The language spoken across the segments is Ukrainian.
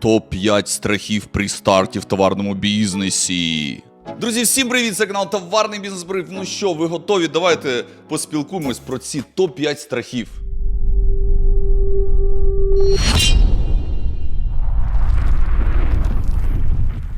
Топ-5 страхів при старті в товарному бізнесі. Друзі, всім привіт! Це канал Товарний бізнес Бриф. Ну що, ви готові? Давайте поспілкуємось про ці топ-5 страхів.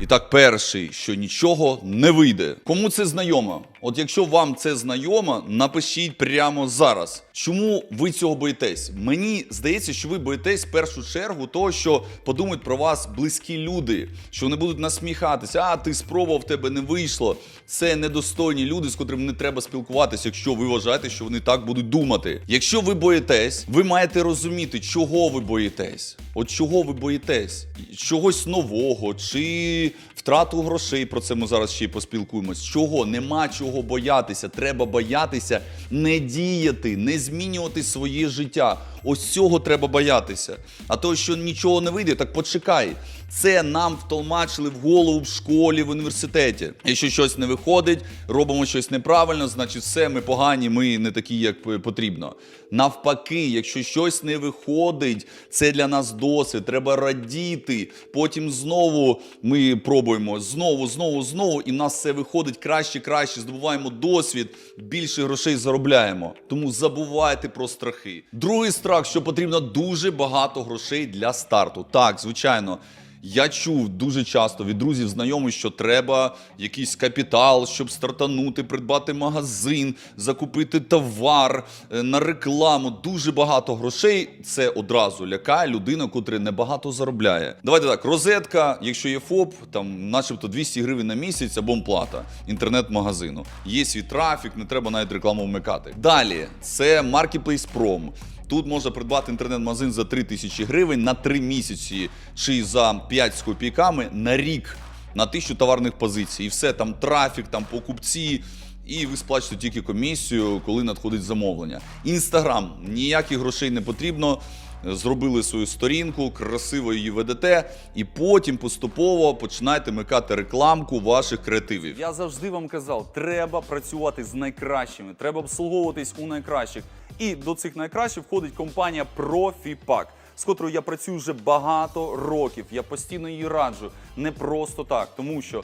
І так, перший, що нічого не вийде. Кому це знайомо? От якщо вам це знайомо, напишіть прямо зараз. Чому ви цього боїтесь? Мені здається, що ви боїтесь в першу чергу того, що подумають про вас близькі люди, що вони будуть насміхатися, а ти спробував, в тебе не вийшло. Це недостойні люди, з котрими не треба спілкуватися, якщо ви вважаєте, що вони так будуть думати. Якщо ви боїтесь, ви маєте розуміти, чого ви боїтесь. От чого ви боїтесь? Чогось нового чи втрату грошей. Про це ми зараз ще й поспілкуємось. Чого? Нема чого боятися. Треба боятися не діяти, не змінювати своє життя. Ось цього треба боятися. А то, що нічого не вийде, так почекай. Це нам втолмачили в голову в школі, в університеті. Якщо щось не виходить, робимо щось неправильно, значить все, ми погані, ми не такі, як потрібно. Навпаки, якщо щось не виходить, це для нас досвід. Треба радіти. Потім знову ми пробуємо знову, знову, знову, і в нас все виходить краще, краще. Здобуваємо досвід, більше грошей заробляємо. Тому забувайте про страхи. Другий страх, що потрібно дуже багато грошей для старту. Так, звичайно. Я чув дуже часто від друзів, знайомих, що треба якийсь капітал, щоб стартанути, придбати магазин, закупити товар е, на рекламу. Дуже багато грошей. Це одразу лякає людину, котра небагато заробляє. Давайте так, розетка, якщо є ФОП, там начебто 200 гривень на місяць або плата інтернет-магазину. Є свій трафік, не треба навіть рекламу вмикати. Далі це Marketplace Prom. Тут можна придбати інтернет-магазин за 3 тисячі гривень на 3 місяці чи за 5 з копійками на рік на тисячу товарних позицій. І все, там трафік, там покупці. І ви сплачуєте тільки комісію, коли надходить замовлення. Інстаграм ніяких грошей не потрібно. Зробили свою сторінку, красиво її ведете, і потім поступово починаєте микати рекламку ваших креативів. Я завжди вам казав, треба працювати з найкращими, треба обслуговуватись у найкращих. І до цих найкращих входить компанія ProfiPack, з котрою я працюю вже багато років. Я постійно її раджу. Не просто так, тому що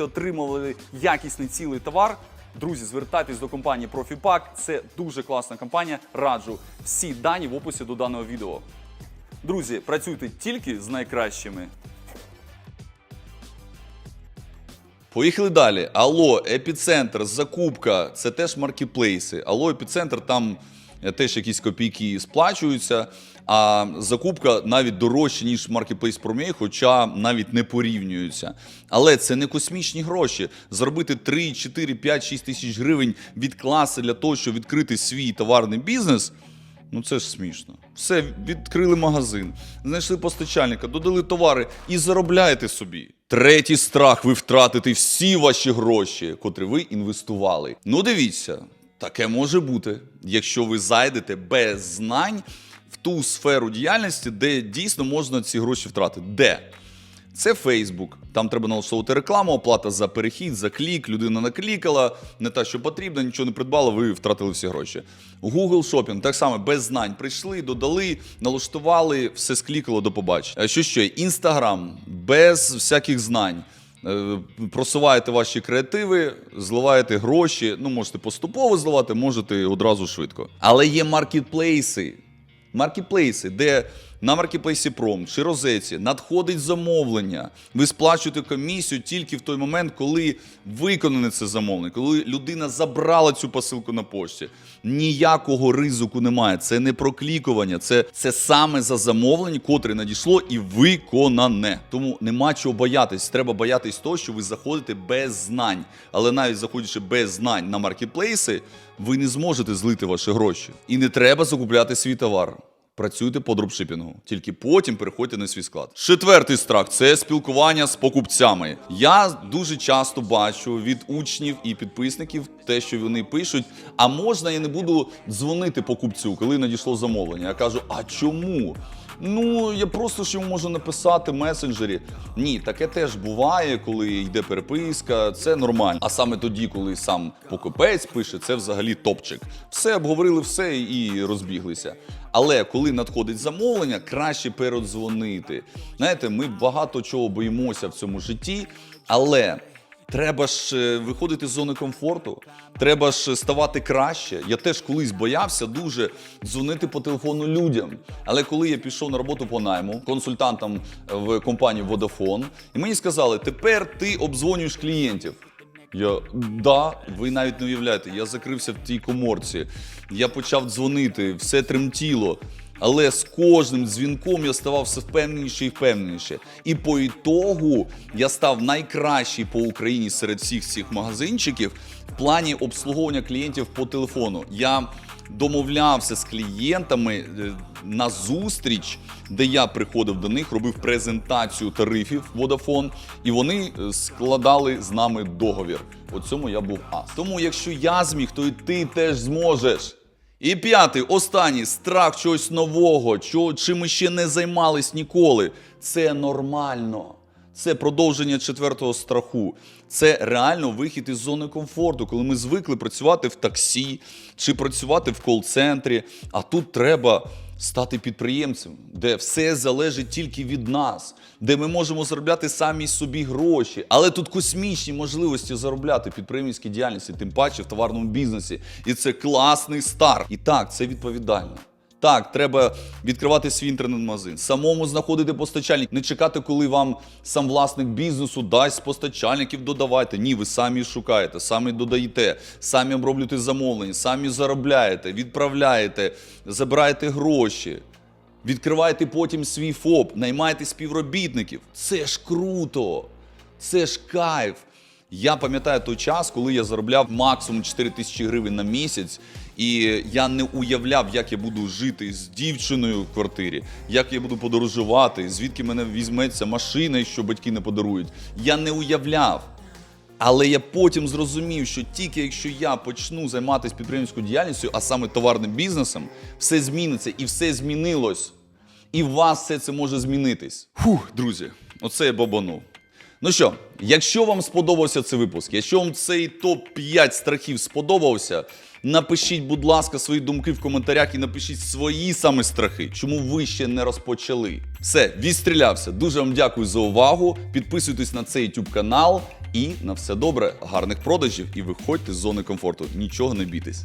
отримували якісний цілий товар. Друзі, звертайтесь до компанії ProfiPack. Це дуже класна компанія. Раджу всі дані в описі до даного відео. Друзі, працюйте тільки з найкращими. Поїхали далі. Алло, епіцентр, закупка це теж маркетплейси. Алло, епіцентр, там е, теж якісь копійки сплачуються. А закупка навіть дорожча, ніж Marketplace Promey, хоча навіть не порівнюються. Але це не космічні гроші. Заробити 3, 4, 5, 6 тисяч гривень від класи для того, щоб відкрити свій товарний бізнес. Ну це ж смішно. Все, відкрили магазин, знайшли постачальника, додали товари і заробляєте собі. Третій страх ви втратите всі ваші гроші, котрі ви інвестували. Ну дивіться, таке може бути, якщо ви зайдете без знань в ту сферу діяльності, де дійсно можна ці гроші втратити. Де? Це Facebook. Там треба налаштовувати рекламу, оплата за перехід, за клік. Людина наклікала, не та, що потрібно, нічого не придбала, ви втратили всі гроші. Google Shopping, так само без знань. Прийшли, додали, налаштували, все склікало до побачення. Що ще? Інстаграм без всяких знань. Е, Просуваєте ваші креативи, зливаєте гроші. Ну, можете поступово зливати, можете одразу швидко. Але є маркетплейси. Маркетплейси, де на маркетплейсі Пром чи розеці надходить замовлення. Ви сплачуєте комісію тільки в той момент, коли виконане це замовлення, коли людина забрала цю посилку на пошті. Ніякого ризику немає. Це не проклікування, це, це саме за замовлення, котре надійшло і виконане. Тому нема чого боятись. Треба боятись того, що ви заходите без знань. Але навіть заходячи без знань на маркетплейси, ви не зможете злити ваші гроші. І не треба закупляти свій товар. Працюйте по дропшипінгу, тільки потім переходьте на свій склад. Четвертий страх це спілкування з покупцями. Я дуже часто бачу від учнів і підписників те, що вони пишуть. А можна я не буду дзвонити покупцю, коли надійшло замовлення. Я кажу: а чому? Ну, я просто ж йому можу написати в месенджері. Ні, таке теж буває, коли йде переписка, це нормально. А саме тоді, коли сам покупець пише, це взагалі топчик. Все обговорили все і розбіглися. Але коли надходить замовлення, краще передзвонити. Знаєте, ми багато чого боїмося в цьому житті, але Треба ж е, виходити з зони комфорту, треба ж ставати краще. Я теж колись боявся дуже дзвонити по телефону людям. Але коли я пішов на роботу по найму консультантом в компанії Vodafone, і мені сказали, тепер ти обдзвонюєш клієнтів. Я да, ви навіть не уявляєте, я закрився в тій коморці. Я почав дзвонити, все тремтіло. Але з кожним дзвінком я ставав все впевненіше і впевненіше. І по ітогу я став найкращий по Україні серед всіх цих магазинчиків в плані обслуговування клієнтів по телефону. Я домовлявся з клієнтами е, на зустріч, де я приходив до них, робив презентацію тарифів Vodafone, і вони е, складали з нами договір. У цьому я був ас. Тому, якщо я зміг, то і ти теж зможеш. І п'ятий, останній страх чогось нового, чого, чим ми ще не займались ніколи. Це нормально. Це продовження четвертого страху. Це реально вихід із зони комфорту, коли ми звикли працювати в таксі чи працювати в кол-центрі. А тут треба стати підприємцем, де все залежить тільки від нас, де ми можемо заробляти самі собі гроші. Але тут космічні можливості заробляти підприємницькій діяльності, тим паче в товарному бізнесі. І це класний старт. І так, це відповідально. Так, треба відкривати свій інтернет-магазин, самому знаходити постачальник, не чекати, коли вам сам власник бізнесу дасть постачальників, додавайте. Ні, ви самі шукаєте, самі додаєте, самі оброблюєте замовлення, самі заробляєте, відправляєте, забираєте гроші. Відкриваєте потім свій ФОП, наймаєте співробітників. Це ж круто! Це ж кайф. Я пам'ятаю той час, коли я заробляв максимум 4 тисячі гривень на місяць, і я не уявляв, як я буду жити з дівчиною в квартирі, як я буду подорожувати, звідки мене візьметься машина, що батьки не подарують. Я не уявляв. Але я потім зрозумів, що тільки якщо я почну займатися підприємською діяльністю, а саме товарним бізнесом, все зміниться і все змінилось. І в вас все це може змінитись. Фух, друзі, оце я бабанув. Ну що, якщо вам сподобався цей випуск, якщо вам цей топ-5 страхів сподобався, напишіть, будь ласка, свої думки в коментарях і напишіть свої саме страхи, чому ви ще не розпочали. Все, відстрілявся. Дуже вам дякую за увагу. Підписуйтесь на цей YouTube канал і на все добре, гарних продажів і виходьте з зони комфорту. Нічого не бійтесь.